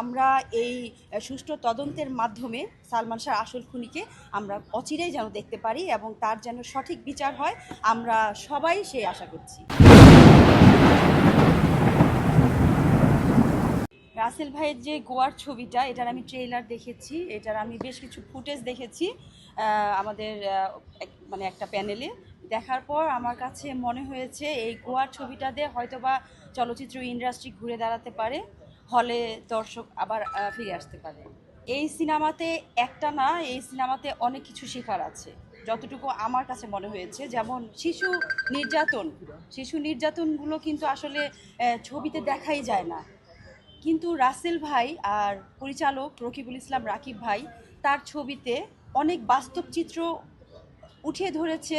আমরা এই সুষ্ঠু তদন্তের মাধ্যমে সালমান শাহ আসল খুনিকে আমরা অচিরেই যেন দেখতে পারি এবং তার যেন সঠিক বিচার হয়, আমরা সবাই সেই আশা করছি। রাসেল ভাইয়ের যে গোয়ার ছবিটা, এটার আমি ট্রেলার দেখেছি, এটার আমি বেশ কিছু ফুটেজ দেখেছি আমাদের মানে একটা প্যানেলে। দেখার পর আমার কাছে মনে হয়েছে, এই গোয়ার ছবিটাতে হয়তোবা চলচ্চিত্র ইন্ডাস্ট্রি ঘুরে দাঁড়াতে পারে। হলে দর্শক আবার ফিরে আসতে পারে। এই সিনেমাতে একটা না, এই সিনেমাতে অনেক কিছু শেখার আছে। যতটুকু আমার কাছে মনে হয়েছে, যেমন শিশু নির্যাতন। শিশু নির্যাতনগুলো কিন্তু আসলে ছবিতে দেখাই যায় না। কিন্তু রাসেল ভাই আর পরিচালক রকিবুল ইসলাম রাকিব ভাই তার ছবিতে অনেক বাস্তব চিত্র উঠিয়ে ধরেছে।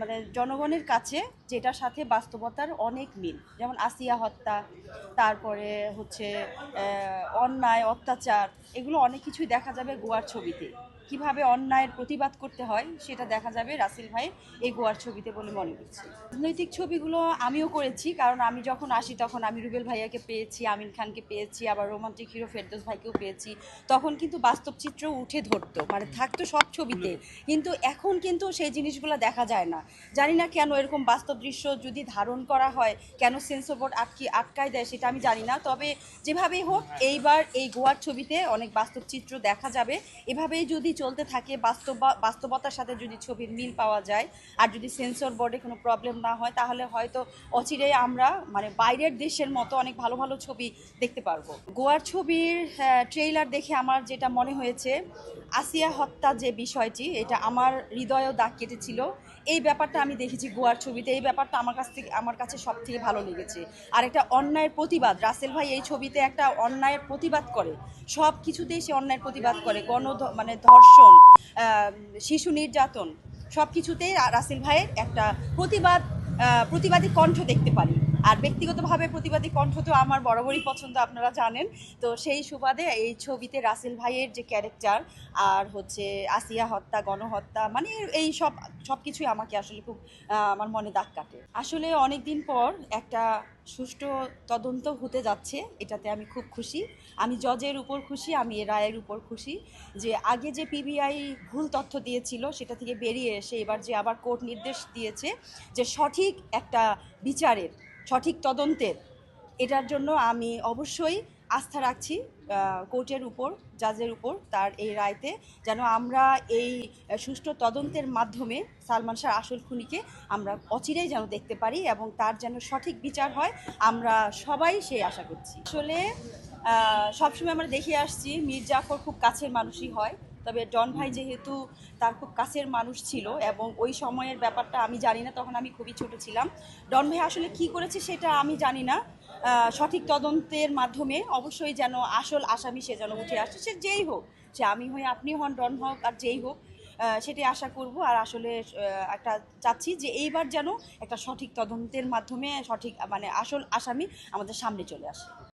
মানে জনগণের কাছে যেটার সাথে বাস্তবতার অনেক মিল। যেমন আসিয়া হত্যা, তারপরে হচ্ছে অন্যায়, অত্যাচার, এগুলো অনেক কিছুই দেখা যাবে গোয়ার ছবিতে। কীভাবে অন্যায়ের প্রতিবাদ করতে হয় সেটা দেখা যাবে রাসেল ভাই এই গোয়ার ছবিতে বলে মনে করছি। রাজনৈতিক ছবিগুলো আমিও করেছি, কারণ আমি যখন আসি তখন আমি রুবেল ভাইয়াকে পেয়েছি, আমিন খানকে পেয়েছি, আবার রোমান্টিক হিরো ফেরদৌস ভাইকেও পেয়েছি। তখন কিন্তু বাস্তব চিত্র উঠে ধরতো মানে থাকতো সব ছবিতে। কিন্তু এখন কিন্তু সেই জিনিসগুলো দেখা যায় না। জানি না কেন এরকম বাস্তব দৃশ্য যদি ধারণ করা হয়, কেন সেন্সর বোর্ড আটকি, আটকায় দেয় সেটা আমি জানি না। তবে যেভাবেই হোক, এইবার এই গোয়ার ছবিতে অনেক বাস্তব চিত্র দেখা যাবে। এভাবেই যদি চলতে থাকে, বাস্তব, বাস্তবতার সাথে যদি ছবির মিল পাওয়া যায় আর যদি সেন্সর বোর্ডে কোনো প্রবলেম না হয়, তাহলে হয়তো অচিরেই আমরা মানে বাইরের দেশের মতো অনেক ভালো ভালো ছবি দেখতে পারব। গোয়ার ছবির ট্রেইলার দেখে আমার যেটা মনে হয়েছে, আসিয়া হত্যা যে বিষয়টি, এটা আমার হৃদয়েও দাগ কেটেছিল। এই ব্যাপারটা আমি দেখেছি গোয়ার ছবিতে, এই ব্যাপারটা আমার কাছ থেকে, আমার কাছে সব থেকে ভালো লেগেছে। আর একটা অন্যায়ের প্রতিবাদ, রাসেল ভাই এই ছবিতে একটা অন্যায়ের প্রতিবাদ করে। সব কিছুতেই সে অন্যায়ের প্রতিবাদ করে। গণ মানে ধর্ষণ শিশু নির্যাতন সব কিছুতেই রাসেল ভাইয়ের একটা প্রতিবাদ প্রতিবাদী কণ্ঠ দেখতে পারি। আর ব্যক্তিগতভাবে প্রতিবাদী কণ্ঠ তো আমার বরাবরই পছন্দ, আপনারা জানেন। তো সেই সুবাদে এই ছবিতে রাসেল ভাইয়ের যে ক্যারেক্টার আর হচ্ছে আসিয়া হত্যা, গণহত্যা মানে এই সব সব কিছুই আমাকে আসলে খুব আমার মনে দাগ কাটে। আসলে অনেক দিন পর একটা সুষ্ঠু তদন্ত হতে যাচ্ছে, এটাতে আমি খুব খুশি। আমি জজের উপর খুশি, আমি রায়ের উপর খুশি যে আগে যে পিবিআই ভুল তথ্য দিয়েছিল, সেটা থেকে বেরিয়ে এসে এবার যে আবার কোর্ট নির্দেশ দিয়েছে যে সঠিক একটা বিচারের সঠিক তদন্তের, এটার জন্য আমি অবশ্যই আস্থা রাখছি কোর্টের উপর, জাজের উপর, তার এই রায়তে, যেন আমরা এই সুষ্ঠু তদন্তের মাধ্যমে সালমান শাহ আসল খুনিকে আমরা অচিরেই যেন দেখতে পারি এবং তার যেন সঠিক বিচার হয়, আমরা সবাই সেই আশা করছি। আসলে সবসময় আমরা দেখে আসছি মীর জাফর খুব কাছের মানুষই হয়। তবে ডন ভাই যেহেতু তার খুব কাছের মানুষ ছিল এবং ওই সময়ের ব্যাপারটা আমি জানি না, তখন আমি খুবই ছোট ছিলাম। ডন ভাই আসলে কি করেছে সেটা আমি জানি না। সঠিক তদন্তের মাধ্যমে অবশ্যই যেন আসল আসামি সে যেন উঠে আসে, সে যেই হোক, সে আমি হই, আপনি হন ডন হোক আর যেই হোক সেটাই আশা করব। আর আসলে একটা চাচ্ছি যে এইবার যেন একটা সঠিক তদন্তের মাধ্যমে সঠিক মানে আসল আসামি আমাদের সামনে চলে আসে।